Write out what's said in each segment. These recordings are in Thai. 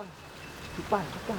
ป้ายทุกป้า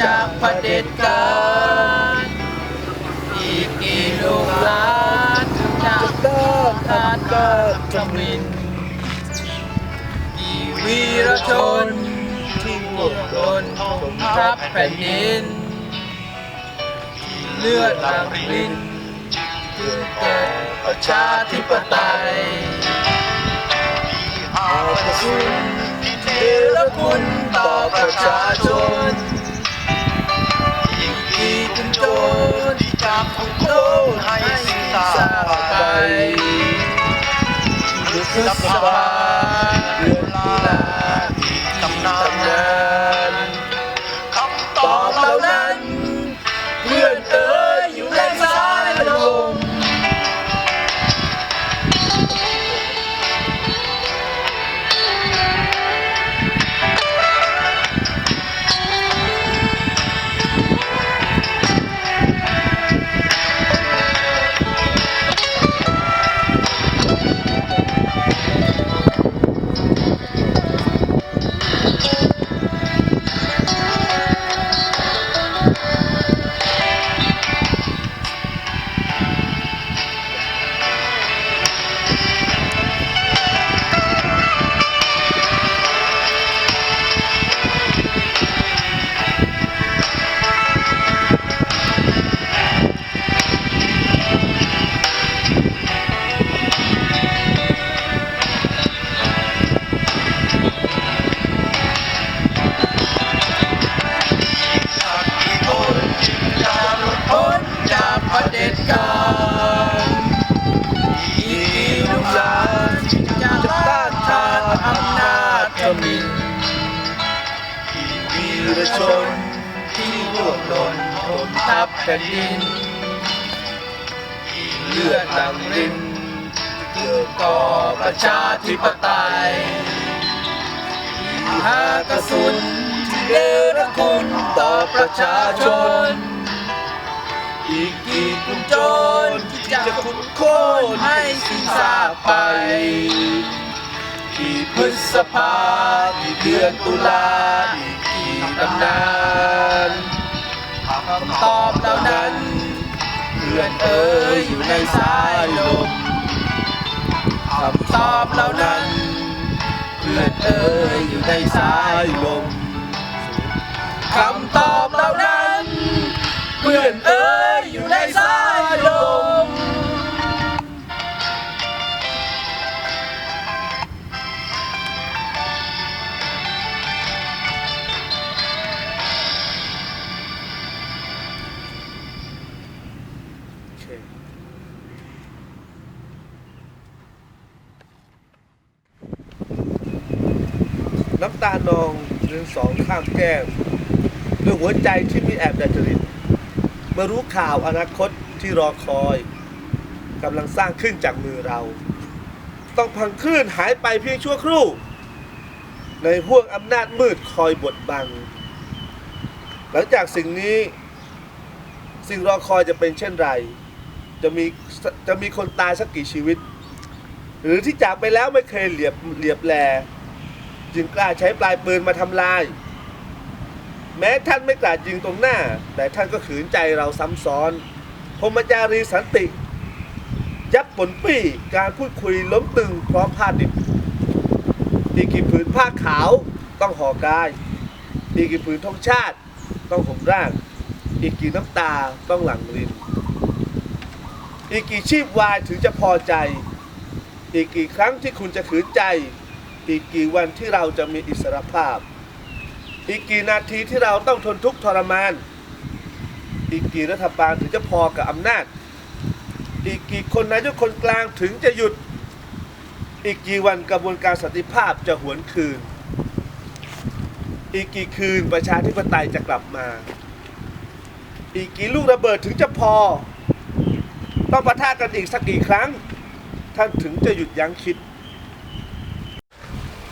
จากเผด็จการอีกกี่ลูกหลานจะเดินทานเกิดจมินกี่วีรชนที่หมดลนทงทัพแผ่นดินที่เลือดหลั่งรินจึงเกิดประชาธิปไตยอาคุณที่เทระคุณต่อประชาชน คุ รชน ที่ร่วงหล่นทนทับแผ่นดินกี่เลือดหลังรินเพื่อก่อประชาธิปไตยหากระสุนที่เดรคุณต่อประชาชน อีกกี่กลุ่มโจรที่จะขุดโค่นให้สิ้นซากไป กี่พฤษภากี่เดือนตุลาอีกกี่ ตำนานคำตอบเหล่านั้นเพื่อนเอ๋ยอยู่ในสายลมคำตอบเหล่านั้นเพื่อนเอ๋ยอยู่ในสายลม โอเคน้ำตานองเรืองสองข้ามแก้มด้วยหัวใจที่มีแอบดัดจริตเมื่อรู้ข่าวอนาคตที่รอคอยกำลังสร้างขึ้นจากมือเรา ต้องพังคลื่นหายไปเพียงชั่วครู่ ในห่วงอำนาจมืดคอยบดบัง หลังจากสิ่งนี้ สิ่งรอคอยจะเป็นเช่นไร จะมีจะมีคนตายสักกี่ชีวิต หรือที่จากไปแล้วไม่เคยเหลียบเหลียบแล จึงกล้าใช้ปลายปืนมาทำลาย แม้ท่านไม่กล้ายิงตรงหน้า แต่ท่านก็ขืนใจเราซ้ำซ้อนพมจารีสันติ ยับปนปี้การพูดคุยล้มตึงพร้อมผ้าดิบอีกกี่ผืนผ้าขาวต้องห่อกาย อีกกี่ผืนธงชาติต้องห่มร่าง อีกกี่น้ำตาต้องหลั่งริน อีกกี่ชีพวายถึงจะพอใจ อีกกี่ครั้งที่คุณจะขืนใจ อีกกี่วันที่เราจะมีอิสรภาพ อีกกี่นาทีที่เราต้องทนทุกข์ทรมาน อีกกี่รัฐบาลถึงจะพอกับอำนาจ อีกกี่คนนายกคนกลางถึงจะหยุด อีกกี่วันกระบวนการสันติภาพจะหวนคืน อีกกี่คืนประชาธิปไตยจะกลับมา อีกกี่ลูกระเบิดถึงจะพอ ต้องปะทะกันอีกสักกี่ครั้ง ท่านถึงจะหยุดยั้งคิด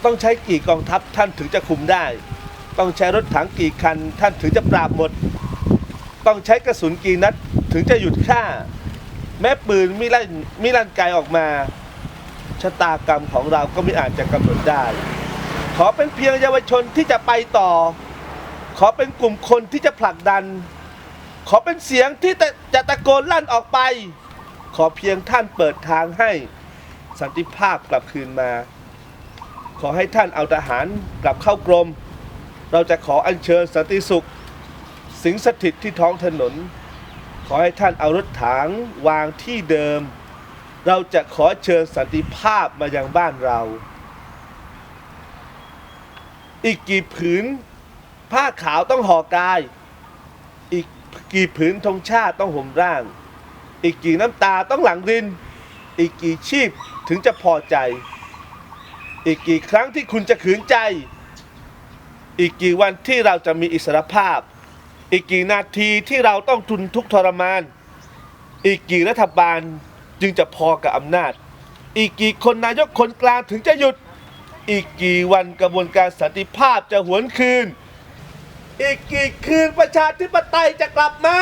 ต้องใช้กี่กองทัพท่านถึงจะคุมได้ ต้องใช้รถถังกี่คัน ท่านถึงจะปราบหมด ต้องใช้กระสุนกี่นัดถึงจะหยุดฆ่า แม้ปืนมิลั่นมิลั่นไกลออกมาชะตากรรมของเราก็ไม่อาจจะกำหนดได้ ขอเป็นเพียงเยาวชนที่จะไปต่อ ขอเป็นกลุ่มคนที่จะผลักดัน ขอเป็นเสียงที่จะตะโกนลั่นออกไป ขอเพียงท่านเปิดทางให้สันติภาพกลับคืนมา ขอให้ท่านเอาทหารกลับเข้ากรม เราจะขออัญเชิญสันติสุข สิงสถิตที่ท้องถนน ขอให้ท่านเอารถถังวางที่เดิม เราจะขอเชิญสันติภาพมายังบ้านเรา อีกกี่ผืนผ้าขาวต้องห่อกาย อีกกี่ผืนธงชาติต้องห่มร่าง อีกกี่น้ำตาต้องหลั่งริน อีกกี่ชีพถึงจะพอใจ อีกกี่ครั้งที่คุณจะขืนใจ อีกกี่วันที่เราจะมีอิสรภาพ อีกกี่นาทีที่เราต้องทุนทุกทรมาน อีกกี่รัฐบาลจึงจะพอกับอำนาจ อีกกี่คนนายกคนกลางถึงจะหยุด อีกกี่วันกระบวนการสันติภาพจะหวนคืน อีกกี่คืนประชาธิปไตยจะกลับมา